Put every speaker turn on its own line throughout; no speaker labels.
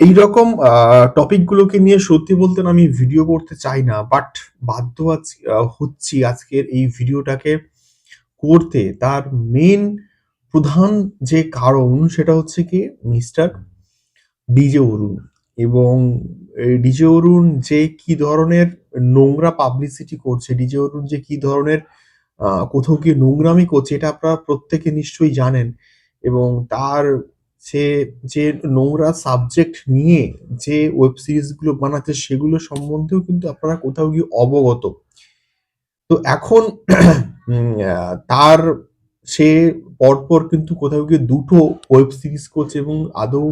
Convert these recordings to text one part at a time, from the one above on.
এইরকম টপিকগুলোকে নিয়ে সত্যি বলতে আমি ভিডিও করতে চাই না। বাট বাধ্য হচ্ছি আজকের এই ভিডিওটাকে করতে। তার মেন প্রধান যে কারণ সেটা হচ্ছে কি মিস্টার ডিজে অরুণ এবং ডিজে অরুণ যে কি ধরনের নোংরা পাবলিসিটি করছে, ডিজে অরুণ যে কি ধরনের কোথাও গিয়ে নোংরামি করছে এটা আপনারা প্রত্যেকে নিশ্চয়ই জানেন এবং তার সে যে নোংরা সাবজেক্ট নিয়ে যে ওয়েব সিরিজগুলো বানাচ্ছে সেগুলো সম্বন্ধেও কিন্তু আপনারা কোথাও গিয়ে অবগত। তো এখন তার সে পরপর কিন্তু কোথাও গিয়ে দুটো ওয়েব সিরিজ করছে এবং আদৌ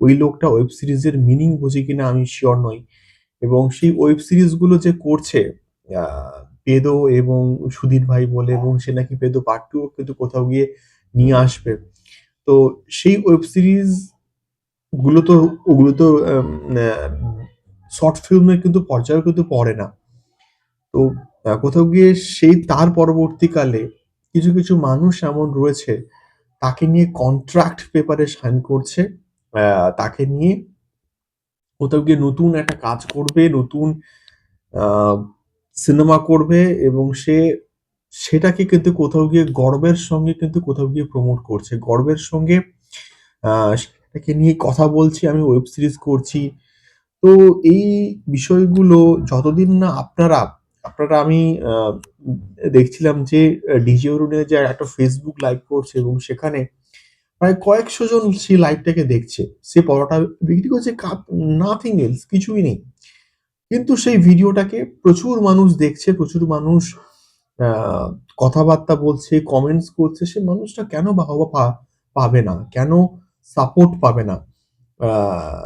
ওই লোকটা ওয়েব সিরিজের মিনিং বোঝে কিনা আমি শিওর নই। এবং সেই ওয়েব সিরিজগুলো যে করছে 'পেদো' এবং 'সুধীর ভাই' বলে, এবং সে নাকি 'পেদো পার্ট 2' ও কিন্তু কোথাও গিয়ে নিয়ে আসবে। তো সেই ওয়েব সিরিজগুলো তো ওগুলো তো শর্ট ফিল্মের কিন্তু পর্যায়েও কিন্তু পড়ে না। তো কোথাও গিয়ে সেই তার পরবর্তীকালে কিছু, কিছু মানুষ এমন রয়েছে তাকে নিয়ে কন্ট্রাক্ট পেপারে সাইন করছে। তাকে নিয়ে কোথাও গিয়ে নতুন একটা কাজ করবে, নতুন সিনেমা করবে এবং সে সেটাকে কিন্তু কোথাও গিয়ে গর্বের সঙ্গে কিন্তু কোথাও গিয়ে প্রমোট করছে। গর্বের সঙ্গে সেটাকে নিয়ে কথা বলছি, আমি ওয়েব সিরিজ করছি। তো এই বিষয়গুলো যতদিন না আপনারা, আপনারা আমি দেখছিলাম যে ডিজে অরুণের যে একটা ফেসবুক লাইভ করছে এবং সেখানে প্রায় কয়েকশো জন সেই লাইভটাকে দেখছে। সে পরোটা বিক্রি করছে নাথিং এলস কিছুই নেই। কিন্তু সেই ভিডিওটাকে প্রচুর মানুষ দেখছে, প্রচুর মানুষ কথাবার্তা বলছে, কমেন্টস করছে। সে মানুষটা কেন বাহবা পাবে না? কেন সাপোর্ট পাবে না?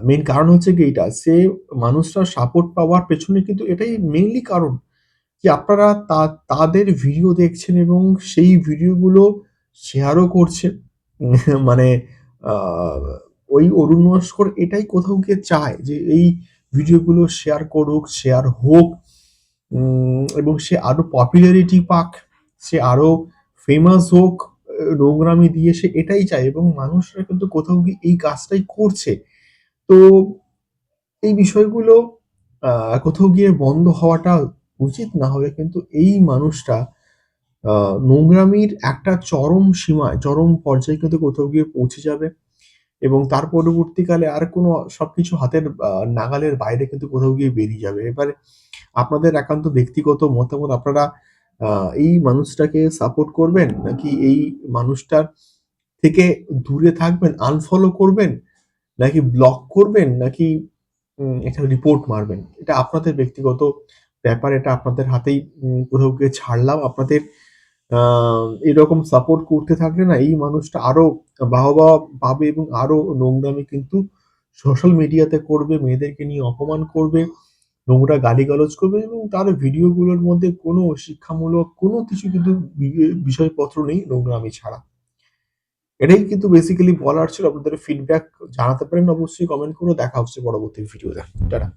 মেন কারণ হচ্ছে গিয়ে এটা সে মানুষটা সাপোর্ট পাওয়ার পেছনে কিন্তু এটাই মেইনলি কারণ যে আপনারা তা তাদের ভিডিও দেখছেন এবং সেই ভিডিওগুলো শেয়ারও করছে। মানে ওই অরুণ নস্কর এটাই কোথাও গিয়ে চায় যে এই ভিডিওগুলো শেয়ার করুক, শেয়ার হোক এবং সে আরও পপুলারিটি পাক, সে আরও ফেমাস হোক নোংরামি দিয়ে সে এটাই চায় এবং মানুষরা কিন্তু কোথাও গিয়ে এই কাজটাই করছে। তো এই বিষয়গুলো কোথাও গিয়ে বন্ধ হওয়াটা উচিত না হলে কিন্তু এই মানুষটা নোংরামির একটা চরম সীমায়, চরম পর্যায়ে কিন্তু কোথাও গিয়ে পৌঁছে যাবে এবং তার পরবর্তীকালে আর কোনো সবকিছু হাতের নাগালের বাইরে কিন্তু কোথাও গিয়ে বেরিয়ে যাবে। এবারে আপনাদের একান্ত ব্যক্তিগত মতামত আপনারা এই মানুষটাকে সাপোর্ট করবেন নাকি এই মানুষটার থেকে দূরে থাকবেন, আনফলো করবেন নাকি ব্লক করবেন নাকি একটা রিপোর্ট মারবেন? এটা আপনাদের ব্যক্তিগত ব্যাপার। এটা আপনাদের হাতেই কোথাও গিয়ে ছাড়লাম। আপনাদের এরকম সাপোর্ট করতে থাকলে না এই মানুষটা আরও বাহবা পাবে এবং আরও নোংরামি কিন্তু সোশ্যাল মিডিয়াতে করবে, মেয়েদেরকে নিয়ে অপমান করবে, নোংরা গালিগালাজ করবে এবং তার ভিডিওগুলোর মধ্যে কোনো শিক্ষামূলক কোনো কিছু কিন্তু বিষয়পত্র নেই নোংরামি ছাড়া। এটাই কিন্তু বেসিক্যালি বলার ছিল। আপনাদের ফিডব্যাক জানাতে পারেন অবশ্যই কমেন্ট করে। দেখা হচ্ছে পরবর্তী ভিডিওতে। টাটা।